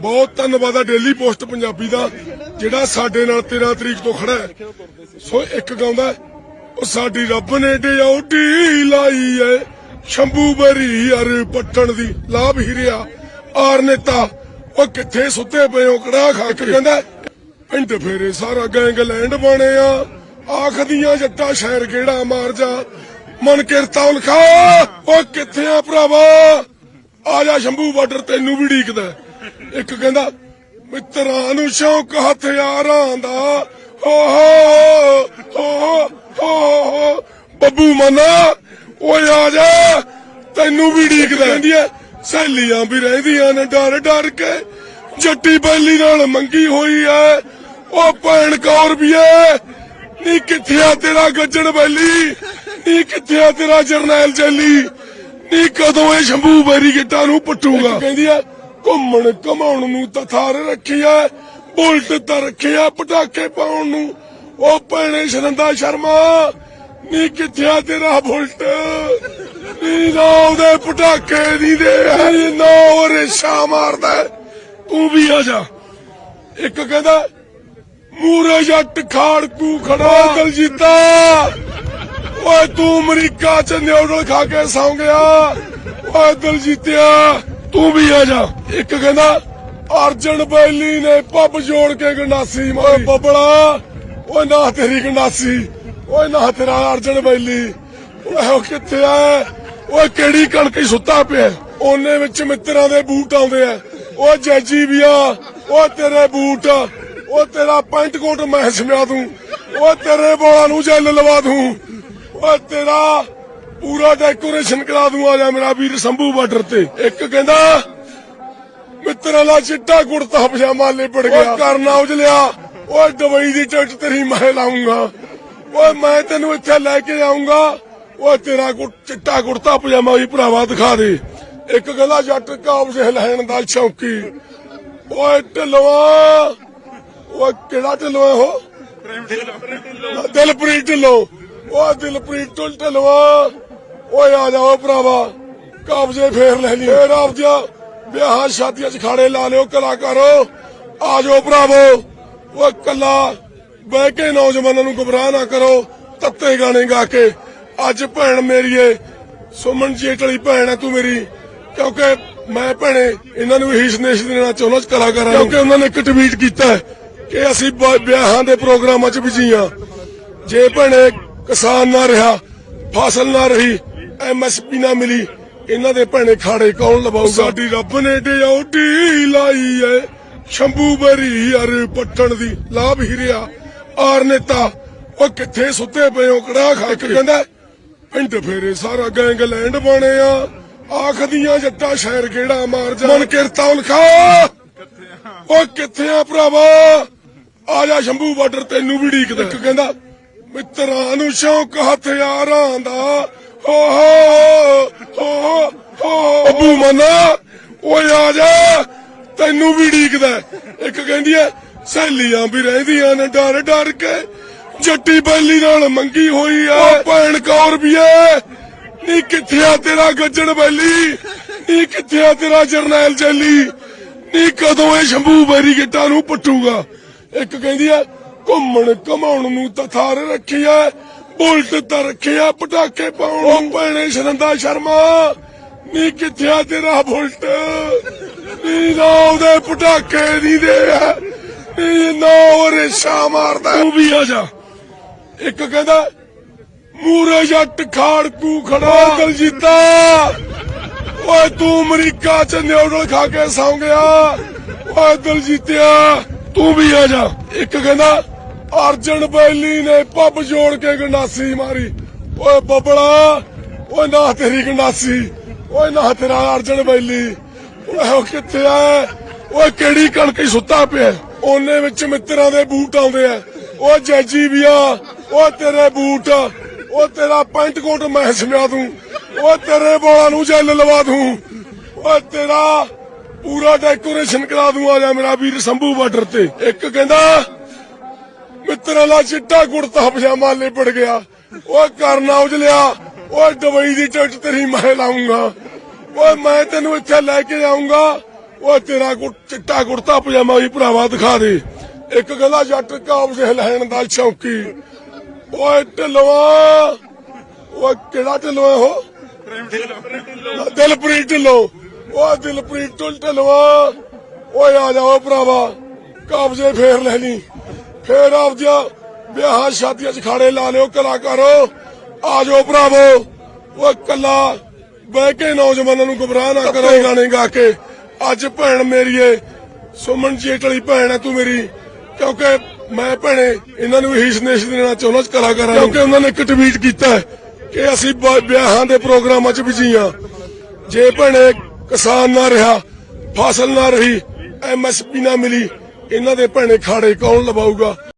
ਬਹੁਤ ਧੰਨਵਾਦ ਆ ਡੇਲੀ ਪੋਸਟ ਪੰਜਾਬੀ ਦਾ, ਜਿਹੜਾ ਸਾਡੇ ਨਾਲ 13 ਤਰੀਕ ਤੋਂ ਖੜਾ ਹੈ। ਸੋ ਇੱਕ ਗਾਉਂਦਾ ਉਹ ਸਾਡੀ ਰੱਬ ਨੇ ਡਿਊਟੀ ਲਾਈ ਏ, ਸ਼ੰਭੂ ਬਰੀ ਅਰ ਪੱਟਣ ਦੀ, ਲਾਭ ਹੀਰਿਆ ਆਰ ਨੇਤਾ। ਉਹ ਕਿੱਥੇ ਸੁੱਤੇ ਪਏ ਹੋ ਕੜਾ ਖਾ ਕੇ ਕਹਿੰਦਾ, ਪਿੰਡ ਫੇਰੇ ਸਾਰਾ ਗੈਂਗਲੈਂਡ ਬਣਿਆ। ਆਖਦੀਆਂ ਜੱਟਾ ਸ਼ਹਿਰ ਕਿਹੜਾ ਮਾਰ ਜਾ। ਮਨ ਕਿਰਤਾ ਉਲਖਾ, ਉਹ ਕਿੱਥੇ ਆ ਭਰਾਵਾ? ਆ ਜਾ ਸ਼ੰਭੂ ਬਾਰਡਰ, ਤੈਨੂੰ ਵੀ ਢੀਕਦਾ ਇੱਕ ਕਹਿੰਦਾ ਮਿੱਤਰਾਂ ਨੂੰ ਸ਼ੌਕ ਹਥਿਆਰਾਂ ਦਾ। ਹੋ ਹੋ ਹੋ ਹੋ ਹੋ ਬੱਬੂ ਮਨਾ ਓਏ ਆ ਜਾ ਤੈਨੂੰ ਵੀ ਢੀਕਦਾ ਕਹਿੰਦੀ ਐ। ਸਹੇਲੀਆਂ ਵੀ ਰਹਿੰਦੀਆਂ ਨੇ ਡਰ ਡਰ ਕੇ। ਜੱਟੀ ਬੈਲੀ ਨਾਲ ਮੰਗੀ ਹੋਈ ਐ। ਉਹ ਭੈਣ ਕੌਰ ਵੀ ਐ। ਨੀ ਕਿੱਥੇ ਆ ਤੇਰਾ ਗੱਜਣ ਬੈਲੀ? ਨੀ ਕਿੱਥੇ ਆ ਤੇਰਾ ਜਰਨੈਲ ਜੈਲੀ? ਨੀ ਕਦੋਂ ਇਹ ਸ਼ੰਭੂ ਬੈਰੀ ਗਿੱਟਾਂ ਨੂੰ ਪਟੂਗਾ? ਕਹਿੰਦੀ ਆ ਘੁੰਮਣ ਘਮਾਉਣ ਨੂੰ ਤਾਂ ਥਾਰ ਰੱਖੀ ਐ ਬੁਲਟ ਤਾਂ ਰੱਖਿਆ ਪਟਾਕੇ ਪਾਉਣ ਨੂੰ। ਉਹ ਭੈਣੇ ਸ਼ਰੰਦਾ ਸ਼ਰਮਾ ਨੀ ਕਿੱਥੇ ਆ ਤੇਰਾ ਬੁਲਟ? ਨੀ ਨਾ ਉਹਦੇ ਪਟਾਕੇ ਦੀ ਦੇ ਨੀ ਨਾ ਉਹ ਰੇਸ਼ਾ ਮਾਰਦਾ। ਹੈ। ਤੂੰ ਵੀ ਆ ਜਾ। ਇੱਕ ਕਹਿੰਦਾ ਮੂਰੇ ਜੱਟ ਖਾੜ ਕੂ ਖੜਾ ਦਲਜੀਤਾ। ਓਏ ਤੂੰ ਅਮਰੀਕਾ ਚ ਨਿਊਡਲ ਖਾ ਕੇ ਸੌਂ ਗਿਆ। ਓਏ ਦਲਜੀਤਿਆ ਤੂੰ ਵੀ ਆ ਜਾ। ਇੱਕ ਕਹਿੰਦਾ, ਅਰਜਨ ਬੈਲੀ ਨੇ ਪੱਬ ਜੋੜ ਕੇ ਗੰਡਾਸੀ ਓਏ ਬੱਬਲਾ, ਓਏ ਨਾ ਤੇਰੀ ਗੰਡਾਸੀ, ਓਏ ਨਾ ਤੇਰਾ ਅਰਜਨ ਬੈਲੀ। ਓਏ ਕਿੱਥੇ ਆ? ਓਏ ਕਿਹੜੀ ਕਣਕ 'ਚ ਸੁੱਤਾ ਪਿਆ ਉਹਨੇ ਵਿੱਚ ਮਿੱਤਰਾਂ ਦੇ ਬੂਟ ਆਉਂਦੇ ਆ। ਓ ਜੈਜੀ ਵੀ ਆ ਓ ਤੇਰੇ ਬੂਟ ਓ ਤੇਰਾ ਪੈਂਟ ਕੋਟ ਮੈਂ ਸਮਿਆ ਦੂੰ। ਓ ਤੇਰੇ ਬੋਲਾਂ ਨੂੰ ਜੈਲ ਲਵਾ ਦੂੰ। ਓ ਤੇਰਾ ਪੂਰਾ ਡੈਕੋਰੇਸ਼ਨ ਕਰਾ ਦੂੰ ਆ ਜਾ ਮੇਰਾ ਵੀਰ ਸੰਭੂ ਬਾਰਡਰ ਤੇ। ਇੱਕ ਕਹਿੰਦਾ ਮਿੱਤਰਾਂ ਦਾ ਚਿੱਟਾ ਕੁੜਤਾ ਪਜਾਮਾ ਲਿਪੜ ਗਿਆ। ਕਰਨਾ ਉਜਲਿਆ ਓਏ ਦਵਾਈ ਦੀ ਟਿਕਟ ਤੇਰੀ ਮੈਂ ਲਾਉਂਗਾ। ਓਏ ਮੈਂ ਤੈਨੂੰ ਇੱਥੇ ਲੈ ਕੇ ਆਉਂਗਾ। ਓਏ ਤੇਰਾ ਚਿੱਟਾ ਕੁੜਤਾ ਪਜਾਮਾ ਵੀ ਭਰਾਵਾ ਦਿਖਾ ਦੇ। ਇੱਕ ਕਹਿੰਦਾ ਜੱਟ ਕਾਬਜ਼ੇ ਲੈਣ ਦਾ ਸ਼ੌਕੀ। ਓਏ ਢਿੱਲਵਾ ਓਏ ਕਿਹੜਾ ਢਿੱਲਵਾ ਉਹ? ਦਿਲਪ੍ਰੀਤ ਢਿੱਲੋਂ। ਓਏ ਦਿਲਪ੍ਰੀਤ ਢਿੱਲ- ਢਿੱਲਵਾ ਓਏ ਆ ਜਾਓ ਭਰਾਵਾ, ਕਬਜੇ ਫੇਰ ਲੈ ਲਈ ਫੇਰ ਆਪਦੀਆਂ ਵਿਆਹਾਂ ਸ਼ਾਦੀਆਂ 'ਚ ਖਾੜੇ ਲਾ ਲਿਓ, ਕਲਾਕਾਰੋ। ਆ ਜਾਓ ਭਰਾਵੋ। ਓਏ ਕੱਲਾ, ਬਹਿ ਕੇ ਨੌਜਵਾਨਾਂ ਨੂੰ ਗੁੰਮਰਾਹ ਨਾ ਕਰੋ, ਤੱਤੇ ਗਾਣੇ ਗਾ ਕੇ। ਅੱਜ ਭੈਣ ਮੇਰੀਏ ਸੁਮਨ ਜੇਠ ਵਾਲੀ ਭੈਣ ਆ ਤੂੰ ਮੇਰੀ। ਕਿਉਂਕਿ ਮੈਂ ਭੈਣੇ, ਇਹਨਾਂ ਨੂੰ ਇਹੀ ਸੰਦੇਸ਼ ਦੇਣਾ ਚਾਹੁੰਦਾ ਕਲਾਕਾਰਾਂ ਨੂੰ। ਕਿਉਂਕਿ ਉਹਨਾਂ ਨੇ ਇੱਕ ਟਵੀਟ ਕੀਤਾ ਕਿ ਅਸੀਂ ਵਿਆਹਾਂ ਦੇ ਪ੍ਰੋਗਰਾਮਾਂ 'ਚ ਬਿਜ਼ੀ ਹਾਂ। ਜੇ ਭੈਣੇ ਕਿਸਾਨ ਨਾ ਰਿਹਾ, ਫਸਲ ਨਾ ਰਹੀ ਐਮਐਸਪੀ ਨਾ ਮਿਲੀ। ਇਹਨਾਂ ਦੇ ਭੈਣੇ ਖਾੜੇ ਕੌਣ ਲਵਾਊਗਾ? ਸਾਡੀ ਰੱਬ ਨੇ ਡਿਊਟੀ ਲਾਈ ਏ। ਸ਼ੰਭੂ ਬਰੀ ਅਰ ਪੱਟਣ ਦੀ ਲਾਭ ਹੀਰਿਆ ਆਰ ਨੇਤਾ ਉਹ ਕਿੱਥੇ ਸੁੱਤੇ ਪਏ ਹੋ? ਕੜਾ ਖਾ ਕੇ ਕਹਿੰਦਾ ਪਿੰਡ ਫੇਰੇ ਸਾਰਾ ਗੈਂਗਲੈਂਡ ਬਣਿਆ। ਆਖਦੀਆਂ ਜੱਟਾ ਸ਼ਹਿਰ ਕਿਹੜਾ ਮਾਰ ਜਾ ਮਨ ਕਿਰਤਾ ਉਲਖਾ ਓ ਕਿੱਥੇ ਆ ਭਰਾਵਾ? ਆ ਜਾ ਸ਼ੰਭੂ ਬਾਰਡਰ ਤੈਨੂੰ ਵੀ ਢੀਕਦਾ ਕਹਿੰਦਾ ਮਿੱਤਰਾਂ ਨੂੰ ਸ਼ੌਕ ਹਥਿਆਰਾਂ ਦਾ। ਬੱਬੂ ਮਨਾ ਓਏ ਆ ਜਾ। ਤੈਨੂੰ ਵੀ ਢੀਕਦਾ ਇੱਕ ਕਹਿੰਦੀ ਐ ਸਹੇਲੀਆਂ ਵੀ ਰਹਿੰਦੀਆਂ ਨੇ ਡਰ ਡਰ ਕੇ। ਜੱਟੀ ਬੈਲੀ ਨਾਲ ਮੰਗੀ ਹੋਈ ਐ ਭੈਣ ਕੌਰ ਵੀ ਐ ਨੀ ਕਿੱਥੇ ਆ ਤੇਰਾ ਗੱਜਣ ਬੈਲੀ? ਨੀ ਕਿੱਥੇ ਆ ਤੇਰਾ ਜਰਨੈਲ ਜੈਲੀ? ਨੀ ਕਦੋਂ ਇਹ ਸ਼ੰਭੂ ਬੈਰੀ ਗਿੱਟਾਂ ਨੂੰ ਪਟੂਗਾ? ਇੱਕ ਕਹਿੰਦੀ ਐ ਘੁੰਮਣ ਘਮਾਉਣ ਨੂੰ ਤਾਂ ਥਾਰ ਰੱਖੀ ਐ ਬੁਲਟ ਤਾਂ ਰੱਖਿਆ ਪਟਾਕੇ ਪਾਉਣ ਨੂੰ ਭੈਣੇ ਸ਼ਰੰਦਾ ਸ਼ਰਮਾ। ਨੀ ਕਿੱਥੇ ਆ ਤੇਰਾ ਬੁਲਟ? ਨੀ ਨਾ ਉਹਦੇ ਪਟਾਕੇ ਦੀ ਦੇ ਨੀ ਨਾ ਉਹ ਰੇਸ਼ਾ ਮਾਰਦਾ। ਤੂੰ ਵੀ ਆ ਜਾ। ਇੱਕ ਕਹਿੰਦਾ ਮੂਰੇ ਜੱਟ ਖਾੜ ਕੂ ਖੜਾ ਦਲਜੀਤਾ। ਓਏ ਤੂੰ ਅਮਰੀਕਾ ਚ ਨਿਊਡਲ ਖਾ ਕੇ ਸੌਂ ਗਿਆ। ਓਏ ਦਲਜੀਤਿਆ ਤੂੰ ਵੀ ਆ ਜਾ। ਇੱਕ ਕਹਿੰਦਾ ਅਰਜਨ ਬੈਲੀ ਨੇ ਪੱਬ ਜੋੜ ਕੇ ਗੰਡਾਸੀ ਮਾਰੀ। ਓਏ ਬੱਬਲਾ, ਓਏ ਨਾ ਤੇਰੀ ਗੰਡਾਸੀ, ਓਏ ਨਾ ਤੇਰਾ ਅਰਜਨ ਬੈਲੀ। ਓਏ ਉਹ ਕਿੱਥੇ ਆ? ਓਏ ਕਿਹੜੀ ਕਣਕ 'ਚ ਸੁੱਤਾ ਪਿਆ ਉਹਨੇ ਵਿੱਚ ਮਿੱਤਰਾਂ ਦੇ ਬੂਟ ਆਉਂਦੇ ਆ। ਓ ਜੈਜੀ ਵੀ ਓ ਤੇਰੇ ਬੂਟ ਓ ਤੇਰਾ ਪੈਂਟ ਕੋਟ ਮੈਂ ਸਮਿਆ ਦੂੰ ਓ ਤੇਰੇ ਬੋਲਾਂ ਨੂੰ ਜੈਲ ਲਵਾ ਦੂੰ। ਓ ਤੇਰਾ ਪੂਰਾ ਡੈਕੋਰੇਸ਼ਨ ਕਰਾ ਦੂੰ ਆ ਜਾ ਮੇਰਾ ਵੀਰ ਸੰਭੂ ਬਾਰਡਰ ਤੇ। ਇੱਕ ਕਹਿੰਦਾ ਮਿੱਤਰਾਂ ਦਾ ਚਿੱਟਾ ਕੁੜਤਾ ਪਜਾਮਾ ਲਿਪੜ ਗਿਆ। ਓਏ ਕਰਨਾ ਉਜਲਿਆ। ਓਏ ਦਵਾਈ ਦੀ ਟਿਕਟ ਤੇਰੀ ਮੈਂ ਲਾਉਂਗਾ ਓਏ ਮੈਂ ਤੈਨੂੰ ਇੱਥੇ ਲੈ ਕੇ ਆਉਂਗਾ ਓਏ ਤੇਰਾ ਚਿੱਟਾ ਕੁੜਤਾ ਪਜਾਮਾ ਵੀ ਭਰਾਵਾ ਦਿਖਾ ਦੇ। ਇੱਕ ਕਹਿੰਦਾ ਜੱਟ ਕਾਬਜ਼ ਲੈਣ ਦਾ ਸ਼ੌਕੀ। ਓਏ ਢਿੱਲਵਾ ਓਏ ਕਿਹੜਾ ਢਿੱਲਵਾ ਉਹ? ਦਿਲਪ੍ਰੀਤ ਢਿੱਲੋ। ਓਏ ਦਿਲਪ੍ਰੀਤ ਢਿੱਲ- ਢਿੱਲਵਾ ਓਏ ਆ ਜਾਓ ਭਰਾਵਾ। ਕਾਬਜ਼ੇ ਫੇਰ ਲੈ ਲਈ। ਫੇਰ ਆਪਦੀਆਂ ਵਿਆਹਾਂ ਸ਼ਾਦੀਆਂ 'ਚ ਖਾੜੇ ਲਾ ਲਿਓ ਕਲਾਕਾਰੋ। ਆ ਜਾਓ ਭਰਾਵੋ। ਓਏ ਕੱਲਾ ਬਹਿ ਕੇ ਨੌਜਵਾਨਾਂ ਨੂੰ ਗੁੰਮਰਾਹ ਨਾ ਕਰੋ ਗਾਣੇ ਗਾ ਕੇ। ਅੱਜ ਭੈਣ ਮੇਰੀਏ ਸੁਮਨ ਜੇਟਲੀ ਭੈਣ ਹੈ ਤੂੰ ਮੇਰੀ। ਕਿਉਂਕਿ ਮੈਂ ਭੈਣੇ ਇਹਨਾਂ ਨੂੰ ਇਹੀ ਸੰਦੇਸ਼ ਦੇਣਾ ਚਾਹੁੰਦਾ ਕਲਾਕਾਰਾਂ ਨੂੰ। ਕਿਉਂਕਿ ਉਹਨਾਂ ਨੇ ਇੱਕ ਟਵੀਟ ਕੀਤਾ ਕਿ ਅਸੀਂ ਵਿਆਹਾਂ ਦੇ ਪ੍ਰੋਗਰਾਮਾਂ 'ਚ ਬਿਜ਼ੀ ਹਾਂ। ਜੇ ਭੈਣੇ ਕਿਸਾਨ ਨਾ ਰਿਹਾ ਫਸਲ ਨਾ ਰਹੀ ਐਮਐਸਪੀ ਨਾ ਮਿਲੀ ਇਹਨਾਂ ਦੇ ਭੈਣੇ ਖਾੜੇ ਕੌਣ ਲਵਾਊਗਾ?